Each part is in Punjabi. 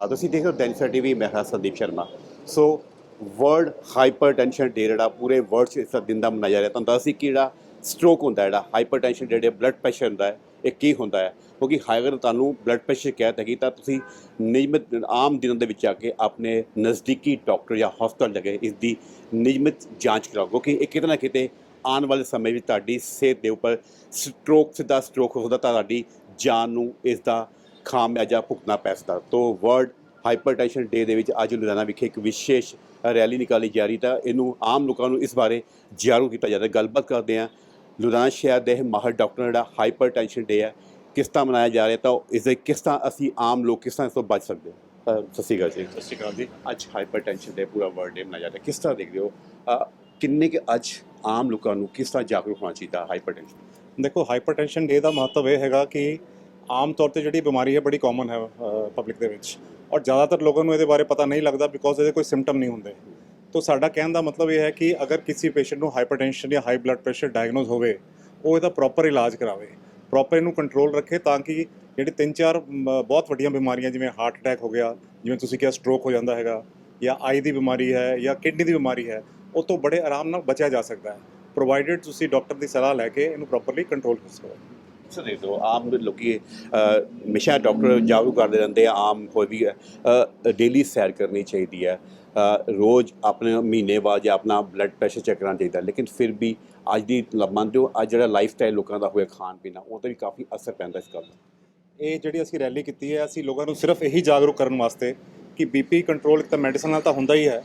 ਤੁਸੀਂ ਦੇਖ ਰਹੇ ਹੋ ਦੈਨਿਕ ਟੀਵੀ, ਮੈਂ ਹਾਂ Sandeep Sharma. So world hypertension day ਜਿਹੜਾ ਪੂਰੇ ਵਰਲਡ 'ਚ ਇਸ ਦਿਨ ਦਾ ਮਨਾਇਆ ਜਾ ਰਿਹਾ। ਤੁਹਾਨੂੰ ਦੱਸ ਸੀ ਕਿ ਜਿਹੜਾ ਸਟ੍ਰੋਕ ਹੁੰਦਾ ਜਿਹੜਾ ਹਾਈਪਰਟੈਂਸ਼ਨ ਜਿਹੜੇ ਬਲੱਡ ਪ੍ਰੈਸ਼ਰ ਹੁੰਦਾ ਹੈ, ਇਹ ਕੀ ਹੁੰਦਾ ਹੈ? ਕਿਉਂਕਿ ਅਗਰ ਤੁਹਾਨੂੰ ਬਲੱਡ ਪ੍ਰੈਸ਼ਰ ਸ਼ਿਕਾਇਤ ਹੈਗੀ ਤਾਂ ਤੁਸੀਂ ਨਿਯਮਿਤ ਆਮ ਦਿਨਾਂ ਦੇ ਵਿੱਚ ਆ ਕੇ ਆਪਣੇ ਨਜ਼ਦੀਕੀ ਡਾਕਟਰ ਜਾਂ ਹਸਪਤਾਲ ਜਾ ਇਸ ਦੀ ਨਿਯਮਿਤ ਜਾਂਚ ਕਰਾਓ। ਕਿਉਂਕਿ ਇਹ ਕਿਤੇ ਨਾ ਕਿਤੇ ਆਉਣ ਵਾਲੇ ਸਮੇਂ ਵਿੱਚ ਤੁਹਾਡੀ ਸਿਹਤ ਦੇ ਉੱਪਰ ਸਟ੍ਰੋਕ ਸਿੱਧਾ ਸਟ੍ਰੋਕ ਹੋ ਸਕਦਾ ਤਾਂ ਤੁਹਾਡੀ ਜਾਨ ਨੂੰ ਇਸ ਦਾ ਖਾਮਿਆਜਾ ਭੁਗਤਣਾ ਪੈ ਸਕਦਾ। ਤੋਂ ਵਰਲਡ ਹਾਈਪਰਟੈਂਸ਼ਨ ਡੇ ਦੇ ਵਿੱਚ ਅੱਜ ਲੁਧਿਆਣਾ ਵਿਖੇ ਇੱਕ ਵਿਸ਼ੇਸ਼ ਰੈਲੀ ਨਿਕਾਲੀ ਜਾ ਰਹੀ ਤਾਂ ਇਹਨੂੰ ਆਮ ਲੋਕਾਂ ਨੂੰ ਇਸ ਬਾਰੇ ਜਾਗਰੂਕ ਕੀਤਾ ਜਾਂਦਾ ਗੱਲਬਾਤ ਕਰਦੇ ਹਾਂ ਲੁਧਿਆਣਾ ਸ਼ਹਿਰ ਦੇ ਮਾਹਰ ਡਾਕਟਰ ਜਿਹੜਾ ਹਾਈਪਰਟੈਂਸ਼ਨ ਡੇ ਹੈ ਕਿਸ ਤਰ੍ਹਾਂ ਮਨਾਇਆ ਜਾ ਰਿਹਾ ਤਾਂ ਇਸ ਦੇ ਕਿਸ ਤਰ੍ਹਾਂ ਅਸੀਂ ਆਮ ਲੋਕ ਕਿਸ ਤਰ੍ਹਾਂ ਇਸ ਤੋਂ ਬਚ ਸਕਦੇ ਹਾਂ? ਸਤਿ ਸ਼੍ਰੀ ਅਕਾਲ ਜੀ। ਸਤਿ ਸ਼੍ਰੀ ਅਕਾਲ ਜੀ। ਅੱਜ ਹਾਈਪਰਟੈਂਸ਼ਨ ਡੇ ਪੂਰਾ ਵਰਲਡ ਡੇ ਮਨਾਇਆ ਜਾ ਰਿਹਾ। ਕਿਸ ਤਰ੍ਹਾਂ ਦੇਖਦੇ ਹੋ? ਕਿੰਨੇ ਕਿ ਅੱਜ ਆਮ ਲੋਕਾਂ ਨੂੰ ਕਿਸ ਤਰ੍ਹਾਂ ਜਾਗਰੂਕ ਹੋਣਾ ਚਾਹੀਦਾ ਹਾਈਪਰਟੈਂਸ਼ਨ ਦੇਖੋ ਹਾਈਪਰਟੈਂਸ਼ਨ ਡੇ ਦਾ ਮਹੱਤਵ ਇਹ ਹੈਗਾ ਕਿ ਆਮ ਤੌਰ ਤੇ ਜਿਹੜੀ ਬਿਮਾਰੀ ਹੈ, ਬੜੀ ਕਾਮਨ ਹੈ ਪਬਲਿਕ ਦੇ ਵਿੱਚ। ਔਰ ਜ਼ਿਆਦਾਤਰ ਲੋਕਾਂ ਨੂੰ ਇਹਦੇ ਬਾਰੇ ਪਤਾ ਨਹੀਂ ਲੱਗਦਾ ਬਿਕੋਜ਼ ਇਹਦੇ ਕੋਈ ਸਿੰਪਟਮ ਨਹੀਂ ਹੁੰਦੇ। ਤੋਂ ਸਾਡਾ ਕਹਿਣ ਦਾ ਮਤਲਬ ਇਹ ਹੈ ਕਿ ਅਗਰ ਕਿਸੇ ਪੇਸ਼ੈਂਟ ਨੂੰ ਹਾਈਪਰਟੈਂਸ਼ਨ ਜਾਂ ਹਾਈ ਬਲੱਡ ਪ੍ਰੈਸ਼ਰ ਡਾਇਗਨੋਸ ਹੋਵੇ, ਉਹ ਇਹਦਾ ਪ੍ਰੋਪਰ ਇਲਾਜ ਕਰਾਵੇ। ਪ੍ਰੋਪਰ ਇਹਨੂੰ ਕੰਟਰੋਲ ਰੱਖੇ ਤਾਂ ਕਿ ਜਿਹੜੇ ਤਿੰਨ ਚਾਰ ਬਹੁਤ ਵੱਡੀਆਂ ਬਿਮਾਰੀਆਂ ਜਿਵੇਂ ਹਾਰਟ ਅਟੈਕ ਹੋ ਗਿਆ, ਜਿਵੇਂ ਤੁਸੀਂ ਕਿਹਾ ਸਟ੍ਰੋਕ ਹੋ ਜਾਂਦਾ ਹੈਗਾ, ਜਾਂ ਆਈ ਦੀ ਬਿਮਾਰੀ ਹੈ, ਜਾਂ ਕਿਡਨੀ ਦੀ ਬਿਮਾਰੀ ਹੈ, ਉਹ ਤੋਂ ਬੜੇ ਆਰਾਮ ਨਾਲ ਬਚਿਆ ਜਾ ਸਕਦਾ ਹੈ। ਪ੍ਰੋਵਾਈਡਡ ਤੁਸੀਂ ਡਾਕਟਰ ਦੀ ਸਲਾਹ ਲੈ ਕੇ ਇਹਨੂੰ ਪ੍ਰੋਪਰਲੀ ਕੰਟਰੋਲ ਕਰ ਸਕੋ। ਸਰ ਦੇਖ ਲਓ ਆਮ ਲੋਕੀ ਹਮੇਸ਼ਾ ਡਾਕਟਰ ਜਾਗਰੂਕ ਕਰਦੇ ਰਹਿੰਦੇ ਆ, ਆਮ ਕੋਈ ਵੀ ਡੇਲੀ ਸੈਰ ਕਰਨੀ ਚਾਹੀਦੀ ਹੈ। ਰੋਜ਼ ਆਪਣੇ ਮਹੀਨੇ ਬਾਅਦ ਜਾਂ ਆਪਣਾ ਬਲੱਡ ਪ੍ਰੈਸ਼ਰ ਚੈੱਕ ਕਰਨਾ ਚਾਹੀਦਾ, ਲੇਕਿਨ ਫਿਰ ਵੀ ਅੱਜ ਦੀ ਲ- ਮੰਨਦੇ ਹੋ, ਅੱਜ ਜਿਹੜਾ ਲਾਈਫ ਸਟਾਈਲ ਲੋਕਾਂ ਦਾ ਹੋਇਆ ਖਾਣ ਪੀਣਾ ਉਹ ਤੇ ਵੀ ਕਾਫੀ ਅਸਰ ਪੈਂਦਾ ਇਸ ਗੱਲ ਦਾ। ਇਹ ਜਿਹੜੀ ਅਸੀਂ ਰੈਲੀ ਕੀਤੀ ਹੈ, ਅਸੀਂ ਲੋਕਾਂ ਨੂੰ ਸਿਰਫ ਇਹੀ ਜਾਗਰੂਕ ਕਰਨ ਵਾਸਤੇ ਕਿ ਬੀਪੀ ਕੰਟਰੋਲ ਤਾਂ ਮੈਡੀਸਨ ਨਾਲ ਤਾਂ ਹੁੰਦਾ ਹੀ ਹੈ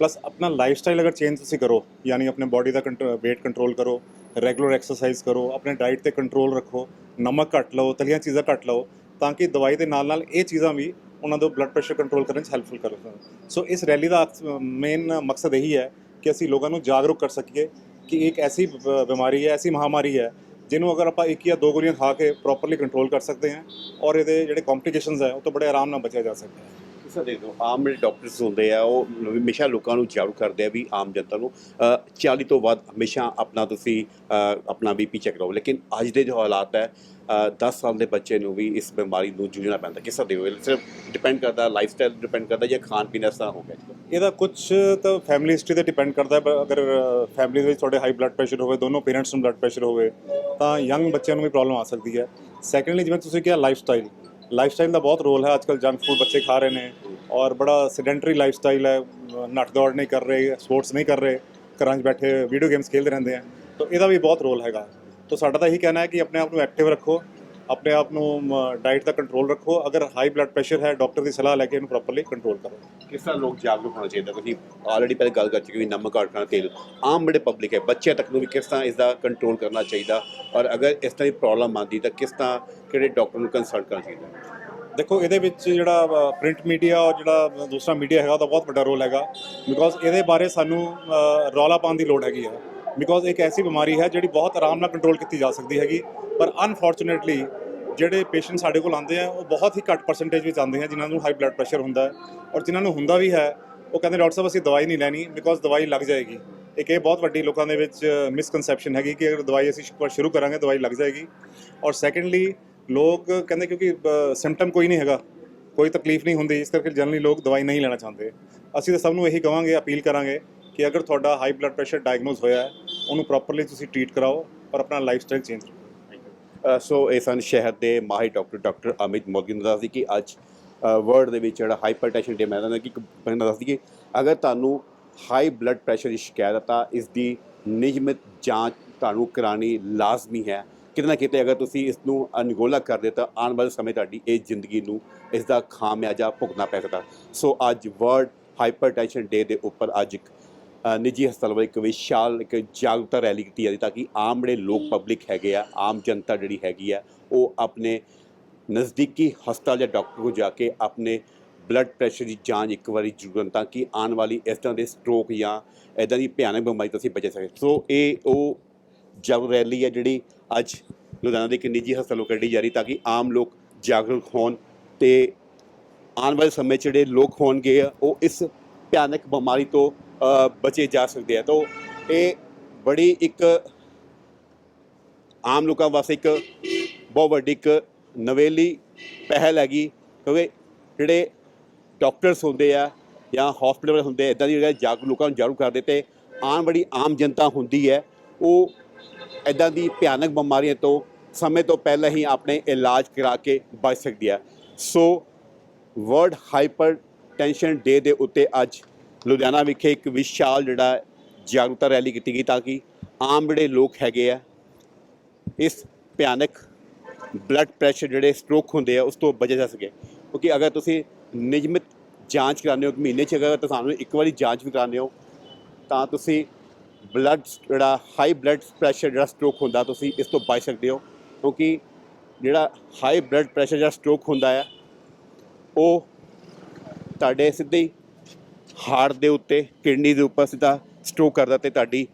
ਪਲੱਸ ਆਪਣਾ ਲਾਈਫ ਸਟਾਈਲ ਅਗਰ ਚੇਂਜ ਤੁਸੀਂ ਕਰੋ ਯਾਨੀ ਆਪਣੇ ਬਾਡੀ ਦਾ weight ਕੰਟਰੋਲ ਕਰੋ ਰੈਗੂਲਰ ਐਕਸਰਸਾਈਜ਼ ਕਰੋ ਆਪਣੇ ਡਾਈਟ ਤੇ ਕੰਟਰੋਲ ਰੱਖੋ ਨਮਕ ਘੱਟ ਲਓ ਤਲੀਆਂ ਚੀਜ਼ਾਂ ਘੱਟ ਲਓ ਤਾਂ ਕਿ ਦਵਾਈ ਦੇ ਨਾਲ ਨਾਲ ਇਹ ਚੀਜ਼ਾਂ ਵੀ ਉਹਨਾਂ ਦਾ ਬਲੱਡ ਪ੍ਰੈਸ਼ਰ ਕੰਟਰੋਲ ਕਰਨ 'ਚ ਹੈਲਪਫੁਲ ਕਰ ਸਕਣ ਸੋ ਇਸ ਰੈਲੀ ਦਾ ਮੇਨ ਮਕਸਦ ਇਹੀ ਹੈ ਕਿ ਅਸੀਂ ਲੋਕਾਂ ਨੂੰ ਜਾਗਰੂਕ ਕਰ ਸਕੀਏ ਕਿ ਇੱਕ ਐਸੀ ਬ- ਬਿਮਾਰੀ ਹੈ ਐਸੀ ਮਹਾਮਾਰੀ ਹੈ ਜਿਹਨੂੰ ਅਗਰ ਆਪਾਂ ਇੱਕ ਜਾਂ ਦੋ ਗੋਲੀਆਂ ਖਾ ਕੇ ਪ੍ਰੋਪਰਲੀ ਕੰਟਰੋਲ ਕਰ ਸਕਦੇ ਹਾਂ ਔਰ ਇਹਦੇ ਜਿਹੜੇ ਕੰਪਲਿਕੇਸ਼ਨਸ ਹੈ ਉਹ ਤੋਂ ਬੜੇ ਆਰਾਮ ਨਾਲ ਬਚਿਆ ਜਾ ਸਕਦਾ ਹੈ ਸਰ ਦੇਖੋ ਆਮ ਜਿਹੜੇ ਡਾਕਟਰਸ ਹੁੰਦੇ ਆ ਉਹ ਹਮੇਸ਼ਾ ਲੋਕਾਂ ਨੂੰ ਜਾਗਰੂਕ ਕਰਦੇ ਆ ਵੀ ਆਮ ਜਨਤਾ ਨੂੰ ਅਹ, 40 ਤੋਂ ਵੱਧ ਹਮੇਸ਼ਾ ਆਪਣਾ ਤੁਸੀਂ ਅਹ, ਆਪਣਾ ਬੀਪੀ ਚੈੱਕ ਕਰੋ ਲੇਕਿਨ ਅੱਜ ਦੇ ਜੋ ਹਾਲਾਤ ਹੈ ਅਹ, 10 ਸਾਲ ਦੇ ਬੱਚੇ ਨੂੰ ਵੀ ਇਸ ਬਿਮਾਰੀ ਨੂੰ ਜੂਝਣਾ ਪੈਂਦਾ। ਕਿਸ ਦੇ ਹੋਏ ਸਿਰਫ ਡਿਪੈਂਡ ਕਰਦਾ ਲਾਈਫ ਸਟਾਈਲ ਡਿਪੈਂਡ ਕਰਦਾ ਜਾਂ ਖਾਣ ਪੀਣ ਇਸ ਤਰ੍ਹਾਂ ਹੋ ਗਿਆ? ਇਹਦਾ ਕੁਝ ਤਾਂ ਫੈਮਿਲੀ ਹਿਸਟਰੀ ਤੇ ਡਿਪੈਂਡ ਕਰਦਾ ਪਰ ਅਗਰ ਫੈਮਿਲੀ ਦੇ ਵਿੱਚ ਤੁਹਾਡੇ ਹਾਈ ਬਲੱਡ ਪ੍ਰੈਸ਼ਰ ਹੋਵੇ ਦੋਨੋਂ ਪੇਰੈਂਟਸ ਨੂੰ ਬਲੱਡ ਪ੍ਰੈਸ਼ਰ ਹੋਵੇ ਤਾਂ ਯੰਗ ਬੱਚਿਆਂ ਨੂੰ ਵੀ ਪ੍ਰੋਬਲਮ ਆ ਸਕਦੀ ਹੈ। ਸੈਕੰਡਲੀ ਜਿਵੇਂ ਤੁਸੀਂ ਕਿਹਾ ਲਾਈਫ ਸਟਾਈਲ ਲਾਈਫ ਸਟਾਈਲ ਦਾ ਬਹੁਤ ਰੋਲ ਹੈ। ਅੱਜਕੱਲ ਜੰਕ ਫੂਡ ਬੱਚੇ ਖਾ ਰਹੇ ਨੇ ਔਰ ਬੜਾ ਸੈਡੈਂਟਰੀ ਲਾਈਫ ਸਟਾਈਲ ਹੈ। ਨੱਠ ਦੌੜ ਨਹੀਂ ਕਰ ਰਹੇ ਸਪੋਰਟਸ ਨਹੀਂ ਕਰ ਰਹੇ, ਘਰਾਂ 'ਚ ਬੈਠੇ ਵੀਡੀਓ ਗੇਮਸ ਖੇਡਦੇ ਰਹਿੰਦੇ ਆ। ਤਾਂ ਇਹਦਾ ਵੀ ਬਹੁਤ ਰੋਲ ਹੈਗਾ। ਤਾਂ ਸਾਡਾ ਤਾਂ ਇਹੀ ਕਹਿਣਾ ਹੈ ਕਿ ਆਪਣੇ ਆਪ ਨੂੰ ਐਕਟਿਵ ਰੱਖੋ। ਆਪਣੇ ਆਪ ਨੂੰ ਡਾਈਟ ਦਾ ਕੰਟਰੋਲ ਰੱਖੋ। ਅਗਰ ਹਾਈ ਬਲੱਡ ਪ੍ਰੈਸ਼ਰ ਹੈ ਡਾਕਟਰ ਦੀ ਸਲਾਹ ਲੈ ਕੇ ਇਹਨੂੰ ਪ੍ਰੋਪਰਲੀ ਕੰਟਰੋਲ ਕਰੋ। ਕਿਸ ਤਰ੍ਹਾਂ ਲੋਕ ਜਾਗਰੂਕ ਹੋਣਾ ਚਾਹੀਦਾ? ਤੁਸੀਂ ਆਲਰੇਡੀ ਪਹਿਲੇ ਗੱਲ ਕਰ ਚੁੱਕੇ ਵੀ ਨਮਕ ਘੱਟ ਖਾਣਾ ਤੇਲ। ਆਮ ਬੜੇ ਪਬਲਿਕ ਹੈ ਬੱਚਿਆਂ ਤੱਕ ਨੂੰ ਵੀ ਕਿਸ ਤਰ੍ਹਾਂ ਇਸ ਦਾ ਕੰਟਰੋਲ ਕਰਨਾ ਚਾਹੀਦਾ? ਔਰ ਅਗਰ ਇਸ ਤਰ੍ਹਾਂ ਦੀ ਪ੍ਰੋਬਲਮ ਆਉਂਦੀ ਤਾਂ ਕਿਸ ਤਰ੍ਹਾਂ ਕਿਹੜੇ ਡਾਕਟਰ ਨੂੰ ਕੰਸਲਟ ਕਰਨਾ ਚਾਹੀਦਾ? ਦੇਖੋ ਇਹਦੇ ਵਿੱਚ ਜਿਹੜਾ ਪ੍ਰਿੰਟ ਮੀਡੀਆ ਔਰ ਜਿਹੜਾ ਦੂਸਰਾ ਮੀਡੀਆ ਹੈਗਾ ਉਹਦਾ ਬਹੁਤ ਵੱਡਾ ਰੋਲ ਹੈਗਾ। ਬਿਕੋਜ਼ ਇਹਦੇ ਬਾਰੇ ਸਾਨੂੰ ਰੌਲਾ ਪਾਉਣ ਦੀ ਲੋੜ ਹੈਗੀ ਹੈ। ਬਿਕੋਜ਼ ਇੱਕ ਐਸੀ ਬਿਮਾਰੀ ਹੈ ਜਿਹੜੀ ਬਹੁਤ ਆਰਾਮ ਨਾਲ ਕੰਟਰੋਲ ਕੀਤੀ ਜਾ ਸਕਦੀ ਹੈਗੀ। ਪਰ ਅਨਫੋਰਚੂਨੇਟਲੀ ਜਿਹੜੇ ਪੇਸ਼ੈਂਟ ਸਾਡੇ ਕੋਲ ਆਉਂਦੇ ਆ, ਉਹ ਬਹੁਤ ਹੀ ਘੱਟ ਪਰਸੈਂਟੇਜ ਵਿੱਚ ਆਉਂਦੇ ਆ, ਜਿਨ੍ਹਾਂ ਨੂੰ ਹਾਈ ਬਲੱਡ ਪ੍ਰੈਸ਼ਰ ਹੁੰਦਾ ਹੈ ਔਰ ਜਿਨ੍ਹਾਂ ਨੂੰ ਹੁੰਦਾ ਵੀ ਹੈ, ਉਹ ਕਹਿੰਦੇ, ਡਾਕਟਰ ਸਾਹਿਬ, ਅਸੀਂ ਦਵਾਈ ਨਹੀਂ ਲੈਣੀ ਬਿਕੋਜ਼ ਦਵਾਈ ਲੱਗ ਜਾਏਗੀ। ਇੱਕ ਇਹ ਬਹੁਤ ਵੱਡੀ ਲੋਕਾਂ ਦੇ ਵਿੱਚ ਮਿਸਕਨਸੈਪਸ਼ਨ ਹੈਗੀ ਕਿ ਅਗਰ ਦਵਾਈ ਅਸੀਂ ਸ਼ੁਰੂ ਕਰਾਂਗੇ, ਦਵਾਈ ਲੱਗ ਜਾਏਗੀ। ਔਰ ਸੈਕੰਡਲੀ ਲੋਕ ਕਹਿੰਦੇ, ਕਿਉਂਕਿ ਸਿੰਪਟਮ ਕੋਈ ਨਹੀਂ ਹੈਗਾ, ਕੋਈ ਤਕਲੀਫ ਨਹੀਂ ਹੁੰਦੀ, ਇਸ ਕਰਕੇ ਜਨਰਲੀ ਲੋਕ ਦਵਾਈ ਨਹੀਂ ਲੈਣਾ ਚਾਹੁੰਦੇ। ਅਸੀਂ ਤਾਂ ਸਭ ਨੂੰ ਇਹੀ ਕਵਾਂਗੇ, ਅਪੀਲ ਕਰਾਂਗੇ ਕਿ ਅਗਰ ਤੁਹਾਡਾ ਹਾਈ ਬਲੱਡ ਪ੍ਰੈਸ਼ਰ ਡਾਇਗਨੋਸ ਹੋਇਆ ਹੈ, ਉਹਨੂੰ ਪ੍ਰੋਪਰਲੀ ਤੁਸੀਂ ਟ੍ਰੀਟ ਕਰਾਓ ਪਰ ਆਪਣਾ ਲਾਈਫ ਸਟਾਈਲ ਚੇਂਜ ਕਰੋ ਸੋ ਇਹ ਸਨ ਸ਼ਹਿਰ ਦੇ ਮਾਹਿਰ ਡਾਕਟਰ ਡਾਕਟਰ ਅਮਿਤ ਮੋਦੀ ਨੇ ਦੱਸਦੀ ਕਿ ਅੱਜ ਵਰਲਡ ਦੇ ਵਿੱਚ ਜਿਹੜਾ ਹਾਈਪਰਟੈਂਸ਼ਨ ਡੇ ਮੈਂ ਦੱਸਦਾ ਕਿ ਇੱਕ ਬੰਦਾ ਦੱਸਦੀ ਕਿ ਅਗਰ ਤੁਹਾਨੂੰ ਹਾਈ ਬਲੱਡ ਪ੍ਰੈਸ਼ਰ ਦੀ ਸ਼ਿਕਾਇਤ ਹੈ ਤਾਂ ਇਸ ਦੀ ਨਿਯਮਿਤ ਜਾਂਚ ਤੁਹਾਨੂੰ ਕਰਾਣੀ ਲਾਜ਼ਮੀ ਹੈ। ਕਿਤੇ ਨਾ ਕਿਤੇ ਅਗਰ ਤੁਸੀਂ ਇਸ ਨੂੰ ਅਨਗੋਲਾ ਕਰਦੇ ਤਾਂ ਆਉਣ ਵਾਲੇ ਸਮੇਂ ਤੁਹਾਡੀ ਇਹ ਜ਼ਿੰਦਗੀ ਨੂੰ ਇਸ ਦਾ ਖਾਮਿਆਜਾ ਭੁਗਤਣਾ ਪੈ ਸਕਦਾ। ਸੋ ਅੱਜ ਵਰਲਡ ਹਾਈਪਰਟੈਂਸ਼ਨ ਡੇ ਦੇ ਉੱਪਰ ਅੱਜ ਇੱਕ ਨਿੱਜੀ ਹਸਪਤਾਲ ਵੱਲੋਂ ਇੱਕ ਵਿਸ਼ਾਲ ਇੱਕ ਜਾਗਰੂਕਤਾ ਰੈਲੀ ਕੀਤੀ ਜਾਂਦੀ ਤਾਂ ਕਿ ਆਮ ਜਿਹੜੇ ਲੋਕ ਪਬਲਿਕ ਹੈਗੇ ਆ ਆਮ ਜਨਤਾ ਜਿਹੜੀ ਹੈਗੀ ਆ ਉਹ ਆਪਣੇ ਨਜ਼ਦੀਕੀ ਹਸਪਤਾਲ ਜਾਂ ਡਾਕਟਰ ਕੋਲ ਜਾ ਕੇ ਆਪਣੇ ਬਲੱਡ ਪ੍ਰੈਸ਼ਰ ਦੀ ਜਾਂਚ ਇੱਕ ਵਾਰੀ ਜ਼ਰੂਰ ਤਾਂ ਕਿ ਆਉਣ ਵਾਲੀ ਇਸ ਤਰ੍ਹਾਂ ਦੇ ਸਟ੍ਰੋਕ ਜਾਂ ਇਦਾਂ ਦੀ ਭਿਆਨਕ ਬਿਮਾਰੀ ਤੋਂ ਅਸੀਂ ਬਚ ਸਕੀਏ। ਸੋ ਇਹ ਉਹ ਜਗ ਰੈਲੀ ਹੈ ਜਿਹੜੀ ਅੱਜ ਲੁਧਿਆਣਾ ਦੇ ਇੱਕ ਨਿੱਜੀ ਹਸਪਤਾਲੋਂ ਕੱਢੀ ਜਾ ਰਹੀ ਤਾਂ ਕਿ ਆਮ ਲੋਕ ਜਾਗਰੂਕ ਹੋਣ ਤੇ ਆਉਣ ਵਾਲੇ ਸਮੇਂ 'ਚ ਜਿਹੜੇ ਲੋਕ ਹੋਣਗੇ ਉਹ ਇਸ ਭਿਆਨਕ ਬਿਮਾਰੀ ਤੋਂ ਬਚੇ ਜਾ ਸਕਦੇ ਆ। ਤਾਂ, ਇਹ ਬੜੀ ਇੱਕ ਆਮ ਲੋਕਾਂ ਵਾਸਤੇ ਇੱਕ ਬਹੁਤ ਵੱਡੀ ਇੱਕ ਨਵੇਲੀ ਪਹਿਲ ਹੈਗੀ। ਕਿਉਂਕਿ ਜਿਹੜੇ ਡਾਕਟਰਸ ਹੁੰਦੇ ਆ ਜਾਂ ਹਸਪੀਟਲ ਹੁੰਦੇ ਇਦਾਂ ਦੀ ਜਗ੍ਹਾ ਜਾਗ, ਲੋਕਾਂ ਨੂੰ ਜਾਗਰੂਕ ਕਰਦੇ ਤੇ ਆਮ ਬੜੀ ਆਮ ਜਨਤਾ ਹੁੰਦੀ ਹੈ, ਉਹ ਇਦਾਂ ਦੀ ਭਿਆਨਕ ਬਿਮਾਰੀਆਂ ਤੋਂ ਸਮੇਂ ਤੋਂ ਪਹਿਲਾਂ ਹੀ ਆਪਣੇ ਇਲਾਜ ਕਰਾ ਕੇ ਬਚ ਸਕਦੀ ਹੈ so world hypertension day ਦੇ ਉੱਤੇ ਅੱਜ ਲੁਧਿਆਣਾ ਵਿਖੇ ਇੱਕ ਵਿਸ਼ਾਲ ਜਿਹੜਾ ਜਾਗਰੂਕਤਾ ਰੈਲੀ ਕੀਤੀ ਗਈ ਤਾਂ ਕਿ ਆਮ ਜਿਹੜੇ ਲੋਕ ਹੈਗੇ ਆ, ਇਸ ਭਿਆਨਕ ਬਲੱਡ ਪ੍ਰੈਸ਼ਰ ਜਿਹੜੇ ਸਟ੍ਰੋਕ ਹੁੰਦੇ ਆ, ਉਸ ਤੋਂ ਬਚਿਆ ਜਾ ਸਕੇ ਕਿਉਂਕਿ ਅਗਰ ਤੁਸੀਂ ਨਿਯਮਿਤ ਜਾਂਚ ਕਰਾਉਂਦੇ ਹੋ ਮਹੀਨੇ 'ਚ ਅਗਰ ਤੁਹਾਨੂੰ ਇੱਕ ਵਾਰੀ ਜਾਂਚ ਵੀ ਕਰਾਉਂਦੇ ਹੋ, ਤਾਂ ਤੁਸੀਂ ਬਲੱਡ ਜਿਹੜਾ ਹਾਈ ਬਲੱਡ ਪ੍ਰੈਸ਼ਰ ਜਿਹੜਾ ਸਟ੍ਰੋਕ ਹੁੰਦਾ, ਤੁਸੀਂ ਇਸ ਤੋਂ ਬਚ ਸਕਦੇ ਹੋ। ਕਿਉਂਕਿ ਜਿਹੜਾ ਹਾਈ ਬਲੱਡ ਪ੍ਰੈਸ਼ਰ ਜਾਂ ਸਟ੍ਰੋਕ ਹੁੰਦਾ ਹੈ ਉਹ ਤੁਹਾਡੇ ਸਿੱਧੇ ਹੀ ਹਾਰਟ ਦੇ ਉੱਤੇ ਕਿਡਨੀ ਦੇ ਉੱਪਰ ਸਿੱਧਾ ਸਟ੍ਰੋਕ ਕਰਦਾ ਤੇ ਤੁਹਾਡੀ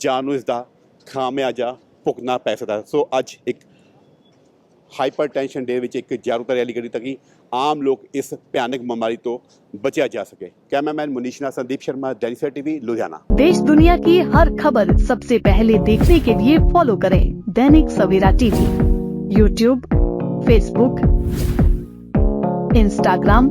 ਜਾਨ ਨੂੰ ਇਸ ਦਾ ਖਾਮਿਆਜਾ ਭੁਗਤਣਾ ਪੈ ਸਕਦਾ ਸੋ ਅੱਜ ਇੱਕ ਹਾਈਪਰਟੈਂਸ਼ਨ ਡੇ ਵਿੱਚ ਇੱਕ ਜਾਗਰੂਕਤਾ ਰੈਲੀ ਕਰੀ ਤਾਂ ਕਿ ਆਮ ਲੋਕ ਇਸ ਭਿਆਨਕ ਬਿਮਾਰੀ ਤੋਂ ਬਚਿਆ ਜਾ ਸਕੇ ਕੈਮਰਾਮੈਨ ਮੁਨੀਸ਼ ਨਾਲ संदीप शर्मा दैनिक टीवी लुधियाना देश दुनिया की हर खबर सबसे पहले देखने के लिए फॉलो करें Dainik Savera TV YouTube Facebook Instagram